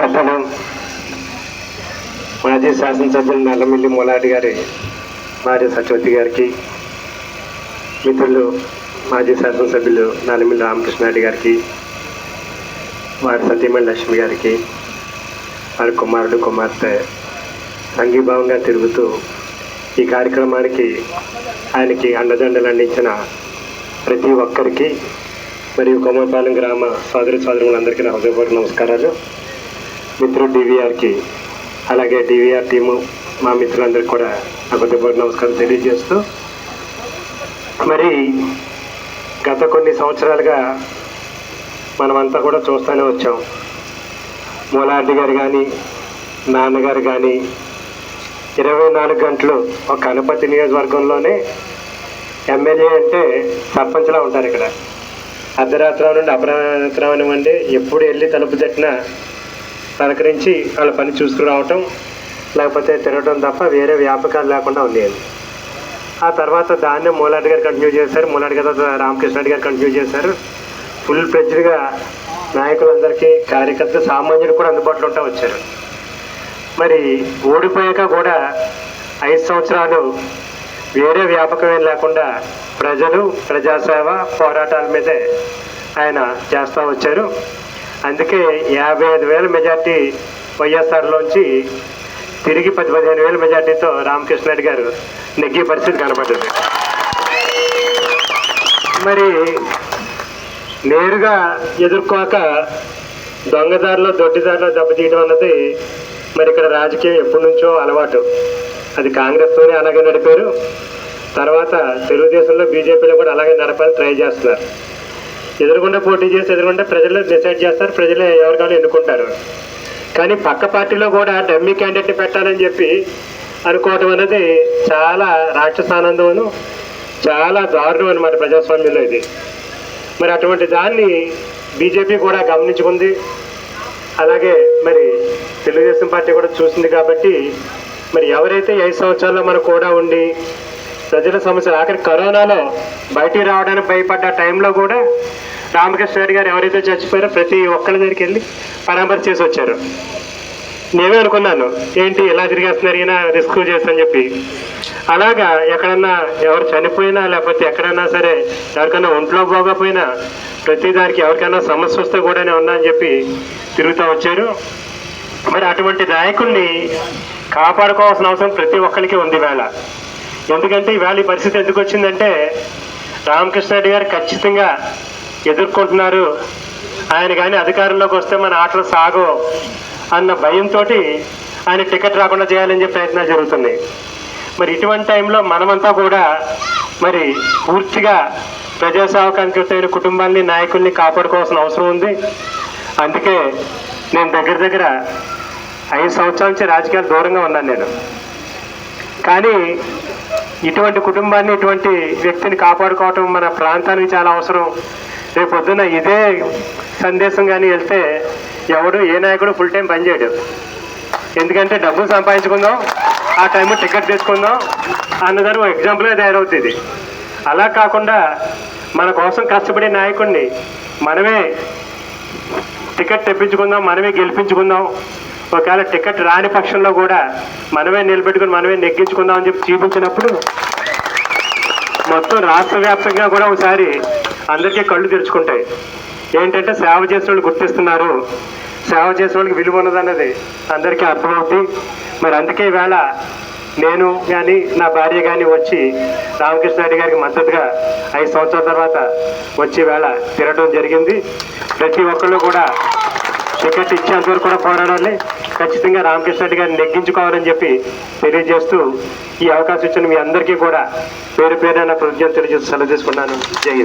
పెద్దలు మాజీ శాసనసభ్యులు నల్లమిల్లి మూలాటి గారి భార్య సత్యవతి గారికి మిత్రులు మాజీ శాసనసభ్యులు నల్లమిల్లి రామకృష్ణారెడ్డి గారికి వారి సతీమణి లక్ష్మి గారికి వారి కుమారుడు కుమార్తె సంఘీభావంగా తిరుగుతూ ఈ కార్యక్రమానికి ఆయనకి అండదండలు అందించిన ప్రతి ఒక్కరికి మరియు కొమ్మపాలెం గ్రామ సోదరి సోదరులందరికీ నా హృదయపూర్వక నమస్కారాలు. మిత్రుడు డివిఆర్కి అలాగే డివిఆర్ టీము మా మిత్రులందరికీ కూడా నా హృదయపూర్వక నమస్కారం తెలియజేస్తూ మరి గత కొన్ని సంవత్సరాలుగా మనమంతా కూడా చూస్తూనే వచ్చాం. మూలారెడ్డి గారు కానీ నాన్నగారు కానీ ఇరవై నాలుగు గంటలు ఒక కనపతి నియోజకవర్గంలోనే ఎమ్మెల్యే అంటే సర్పంచ్లా ఉంటారు ఇక్కడ. అర్ధరాత్రం నుండి అపరాత్రం అనివ్వండి ఎప్పుడు వెళ్ళి తలుపు తట్టినా సహకరించి వాళ్ళ పని చూసుకురావటం లేకపోతే తిరగటం తప్ప వేరే వ్యాపకాలు లేకుండా ఉండేది ఆ తర్వాత దాన్నే మూలారెడ్డి గారు కంటిన్యూ చేశారు. మూలాటి గారు తర్వాత రామకృష్ణ గారు కంటిన్యూ చేశారు. ఫుల్ ఫ్లెడ్జ్డ్గా నాయకులందరికీ కార్యకర్త సామాన్యులు కూడా అందుబాటులో ఉంటా వచ్చారు. మరి ఓడిపోయాక కూడా ఐదు సంవత్సరాలు వేరే వ్యాపకమేం లేకుండా ప్రజలు ప్రజాసేవ పోరాటాల మీదే ఆయన చేస్తూ వచ్చారు. అందుకే యాభై ఐదు వేల మెజార్టీ వైఎస్ఆర్లోంచి తిరిగి పది పదిహేను వేల మెజార్టీతో రామకృష్ణారెడ్డి గారు నెగ్గే పరిస్థితి కనపడ్డది మరి నేరుగా ఎదుర్కోక దొంగదారిలో దొడ్డిదారిలో దెబ్బతీయడం అన్నది మరి ఇక్కడ రాజకీయం ఎప్పటి నుంచో అలవాటు. అది కాంగ్రెస్తోనే అలాగే నడిపారు. తర్వాత తెలుగుదేశంలో బీజేపీలో కూడా అలాగే నడపాలని ట్రై చేస్తున్నారు. ఎదురుగుండా పోటీ చేసి ఎదురుగుండా ప్రజలు డిసైడ్ చేస్తారు ప్రజలే ఎవరికాలు ఎన్నుకుంటారు. కానీ పక్క పార్టీలో కూడా డమ్మీ క్యాండిడేట్ని పెట్టాలని చెప్పి అనుకోవటం అనేది చాలా రాక్షసానందమును చాలా దారుణం అనమాట ప్రజాస్వామ్యంలో ఇది. మరి అటువంటి దాన్ని బీజేపీ కూడా గమనించుకుంది. అలాగే మరి తెలుగుదేశం పార్టీ కూడా చూసింది కాబట్టి మరి ఎవరైతే ఐదు సంవత్సరాల్లో మనకు కూడా ఉండి ప్రజల సమస్యలు ఆఖరి కరోనాలో బయటికి రావడానికి భయపడ్డ టైంలో కూడా రామకృష్ణ గారు ఎవరైతే చచ్చిపోయారో ప్రతి ఒక్కరి దగ్గరికి వెళ్ళి పరామర్శ చేసి వచ్చారు. నేనే అనుకున్నాను ఏంటి ఇలా తిరిగేస్తున్నారు ఈయన రిస్క్ చేస్తని చెప్పి. అలాగా ఎక్కడన్నా ఎవరు చనిపోయినా లేకపోతే ఎక్కడన్నా సరే ఎవరికైనా ఒంట్లో పోకపోయినా ప్రతి దానికి ఎవరికైనా సమస్య వస్తే కూడానే నేను ఉన్నా అని చెప్పి తిరుగుతూ వచ్చారు. మరి అటువంటి నాయకుల్ని కాపాడుకోవాల్సిన అవసరం ప్రతి ఒక్కరికి ఉంది వేళ. ఎందుకంటే ఈవేళ ఈ పరిస్థితి ఎందుకు వచ్చిందంటే రామకృష్ణ రెడ్డి గారు ఖచ్చితంగా ఎదుర్కొంటున్నారు. ఆయన కానీ అధికారంలోకి వస్తే మన ఆటలు సాగో అన్న భయంతో ఆయన టికెట్ రాకుండా చేయాలని చెప్పి ప్రయత్నం జరుగుతుంది. మరి ఇటువంటి టైంలో మనమంతా కూడా మరి పూర్తిగా ప్రజాసేవకానికి కుటుంబాన్ని నాయకుల్ని కాపాడుకోవాల్సిన అవసరం ఉంది. అందుకే నేను దగ్గర దగ్గర ఐదు సంవత్సరాల నుంచి రాజకీయాలు దూరంగా ఉన్నాను నేను. కానీ ఇటువంటి కుటుంబాన్ని ఇటువంటి వ్యక్తిని కాపాడుకోవటం మన ప్రాంతానికి చాలా అవసరం. రేపు పొద్దున్న ఇదే సందేశం కానీ వెళ్తే ఎవడు ఏ నాయకుడు ఫుల్ టైం పనిచేయడు ఎందుకంటే డబ్బులు సంపాదించుకుందాం ఆ టైంలో టికెట్ తీసుకుందాం అన్నదారు ఒక ఎగ్జాంపుల్గా తయారవుతుంది. అలా కాకుండా మన కోసం కష్టపడే నాయకుడిని మనమే టికెట్ తెప్పించుకుందాం మనమే గెలిపించుకుందాం. ఒకవేళ టికెట్ రాని పక్షంలో కూడా మనమే నిలబెట్టుకుని మనమే నెగ్గించుకుందాం అని చెప్పి చూపించినప్పుడు మొత్తం రాష్ట్ర వ్యాప్తంగా కూడా ఒకసారి అందరికీ కళ్ళు తెరుచుకుంటాయి. ఏంటంటే సేవ చేసిన వాళ్ళు గుర్తిస్తున్నారు. సేవ చేసిన వాళ్ళకి విలువ ఉన్నదన్నది అందరికీ అర్థమవుతుంది మరి అందుకే ఈవేళ నేను కానీ నా భార్య కానీ వచ్చి రామకృష్ణ రెడ్డి గారికి మద్దతుగా ఐదు సంవత్సరాల తర్వాత వచ్చి వేళ తిరగడం జరిగింది. ప్రతి ఒక్కళ్ళు కూడా టికెట్ ఇచ్చేంత వరకు కూడా పోరాడాలి. ఖచ్చితంగా రామకృష్ణ రెడ్డి గారిని నెగ్గించుకోవాలని చెప్పి తెలియజేస్తూ ఈ అవకాశం ఇచ్చిన మీ అందరికీ కూడా పేరు పేరైన ప్రజ్ఞ తెలియజేస్తూ సెలవు తీసుకున్నాను జై